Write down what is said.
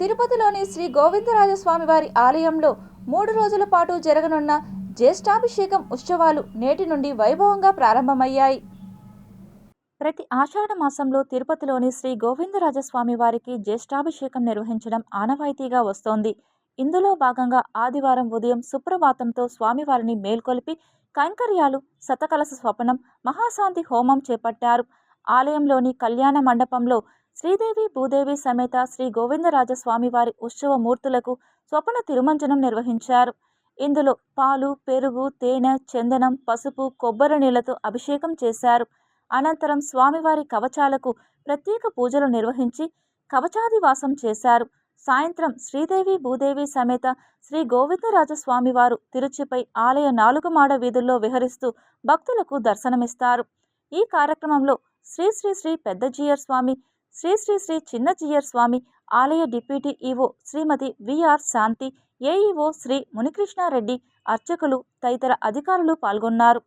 తిరుపతిలోని శ్రీ గోవిందరాజస్వామి వారి ఆలయంలో మూడు రోజుల పాటు జరగనున్న జ్యేష్ఠాభిషేకం ఉత్సవాలు నేటి నుండి వైభవంగా ప్రారంభమయ్యాయి. ప్రతి ఆషాఢ మాసంలో తిరుపతిలోని శ్రీ గోవిందరాజస్వామి వారికి జ్యేష్ఠాభిషేకం నిర్వహించడం ఆనవాయితీగా వస్తోంది. ఇందులో భాగంగా ఆదివారం ఉదయం సుప్రభాతంతో స్వామివారిని మేల్కొలిపి కైంకర్యాలు శతకలస స్వపనం మహాశాంతి హోమం చేపట్టారు. ఆలయంలోని కళ్యాణ మండపంలో శ్రీదేవి భూదేవి సమేత శ్రీ గోవిందరాజస్వామి వారి ఉత్సవ మూర్తులకు స్వప్న తిరుమంజనం నిర్వహించారు. ఇందులో పాలు పెరుగు తేనె చందనం పసుపు కొబ్బరి నీళ్ళతో అభిషేకం చేశారు. అనంతరం స్వామివారి కవచాలకు ప్రత్యేక పూజలు నిర్వహించి కవచాదివాసం చేశారు. సాయంత్రం శ్రీదేవి భూదేవి సమేత శ్రీ గోవిందరాజస్వామివారు తిరుచిపై ఆలయ నాలుగు మాడ వీధుల్లో విహరిస్తూ భక్తులకు దర్శనమిస్తారు. ఈ కార్యక్రమంలో శ్రీ శ్రీ శ్రీ పెద్దజీయర్ స్వామి శ్రీ శ్రీ శ్రీ చిన్నజీయర్ స్వామి ఆలయ deputy EO Shrimati V R Shanti AEO Shri Munikrishnareddy అర్చకులు తదితర అధికారులు పాల్గొన్నారు.